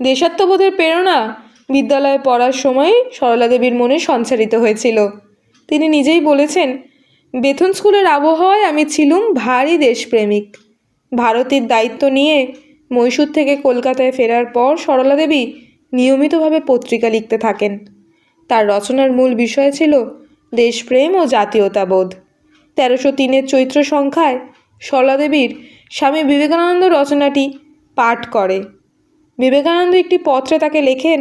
দেশাত্মবোধের প্রেরণা বিদ্যালয়ে পড়ার সময় সরলা দেবীর মনে সঞ্চারিত হয়েছিল। তিনি নিজেই বলেছেন, বেথুন স্কুলের আবহাওয়ায় আমি ছিলুম ভারী দেশপ্রেমিক। ভারতের দায়িত্ব নিয়ে মহীশূর থেকে কলকাতায় ফেরার পর সরলা দেবী নিয়মিতভাবে পত্রিকা লিখতে থাকেন। তার রচনার মূল বিষয় ছিল দেশপ্রেম ও জাতীয়তাবোধ। তেরোশো তিনের চৈত্র সংখ্যায় সরলা দেবীর স্বামী বিবেকানন্দ রচনাটি পাঠ করে। বিবেকানন্দ একটি পত্রে তাকে লেখেন,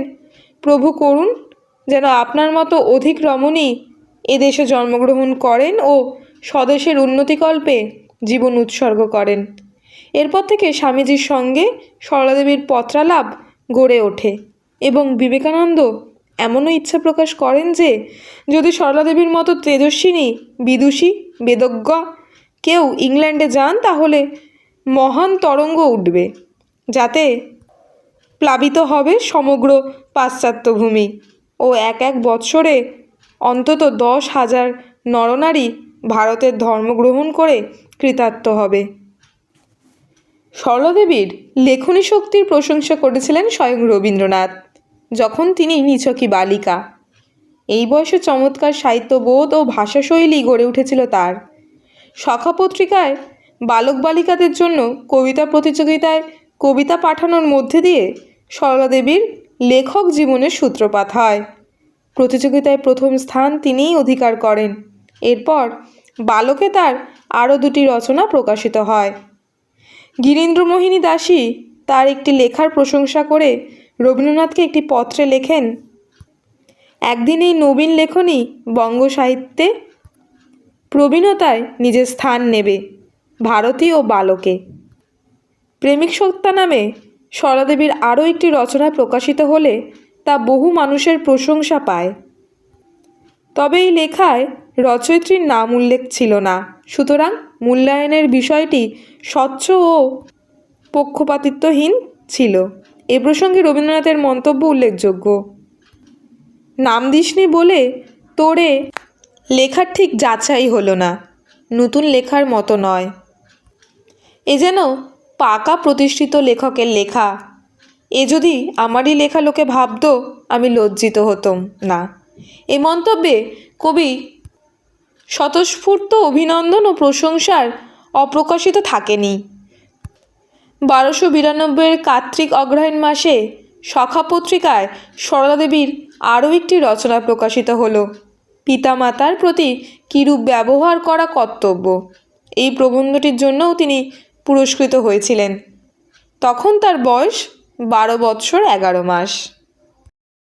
প্রভু করুন যেন আপনার মতো অধিক রমণী এদেশে জন্মগ্রহণ করেন ও স্বদেশের উন্নতিকল্পে জীবন উৎসর্গ করেন। এরপর থেকে স্বামীজির সঙ্গে সরলাদেবীর পত্রালাপ গড়ে ওঠে এবং বিবেকানন্দ এমনও ইচ্ছা প্রকাশ করেন যে, যদি সরলাদেবীর মতো তেজস্বিনী, বিদুষী, বেদজ্ঞ কেউ ইংল্যান্ডে যান তাহলে মহান তরঙ্গ উঠবে, যাতে প্লাবিত হবে সমগ্র পাশ্চাত্য ভূমি ও এক এক বৎসরে অন্তত দশ হাজার নরনারী ভারতের ধর্ম গ্রহণ করে কৃতার্থ হবে। সরলাদেবীর লেখনী শক্তির প্রশংসা করেছিলেন স্বয়ং রবীন্দ্রনাথ, যখন তিনি নিছকি বালিকা। এই বয়সে চমৎকার সাহিত্যবোধ ও ভাষাশৈলী গড়ে উঠেছিল তার। সখা পত্রিকায় বালক বালিকাদের জন্য কবিতা প্রতিযোগিতায় কবিতা পাঠানোর মধ্যে দিয়ে সরলা দেবীর লেখক জীবনের সূত্রপাত হয়। প্রতিযোগিতায় প্রথম স্থান তিনিই অধিকার করেন। এরপর বালকে তার আরও দুটি রচনা প্রকাশিত হয়। গিরীন্দ্রমোহিনী দাসী তার একটি লেখার প্রশংসা করে রবীন্দ্রনাথকে একটি পত্রে লেখেন, একদিন এই নবীন লেখনী বঙ্গ সাহিত্যে প্রবীণতায় নিজের স্থান নেবে ভারতী ও বালকে। প্রেমিক সত্তা নামে সরলাদেবীর আরও একটি রচনা প্রকাশিত হলে তা বহু মানুষের প্রশংসা পায়। তবে এই লেখায় রচয়িত্রীর নাম উল্লেখ ছিল না। সুতরাং মূল্যায়নের বিষয়টি স্বচ্ছ ও পক্ষপাতিত্বহীন ছিল। এ প্রসঙ্গে রবীন্দ্রনাথের মন্তব্য উল্লেখযোগ্য। নাম দিসনি বলে তোরে লেখার ঠিক যাচাই হলো না, নতুন লেখার মতো নয়। এ যেন পাকা প্রতিষ্ঠিত লেখকের লেখা। এ যদি আমারই লেখা লোকে ভাবত, আমি লজ্জিত হতাম। না। এ মন্তব্যে কবি স্বতঃস্ফূর্ত অভিনন্দন ও প্রশংসার অপ্রকাশিত থাকেনি। বারোশো বিরানব্বইয়ের কার্তিক অগ্রহায়ণ মাসে সখা পত্রিকায় সরলা দেবীর আরও একটি রচনা প্রকাশিত হলো। পিতামাতার প্রতি কিরূপ ব্যবহার করা কর্তব্য। এই প্রবন্ধটির জন্যও তিনি পুরস্কৃত হয়েছিলেন। তখন তার বয়স বারো বৎসর এগারো মাস।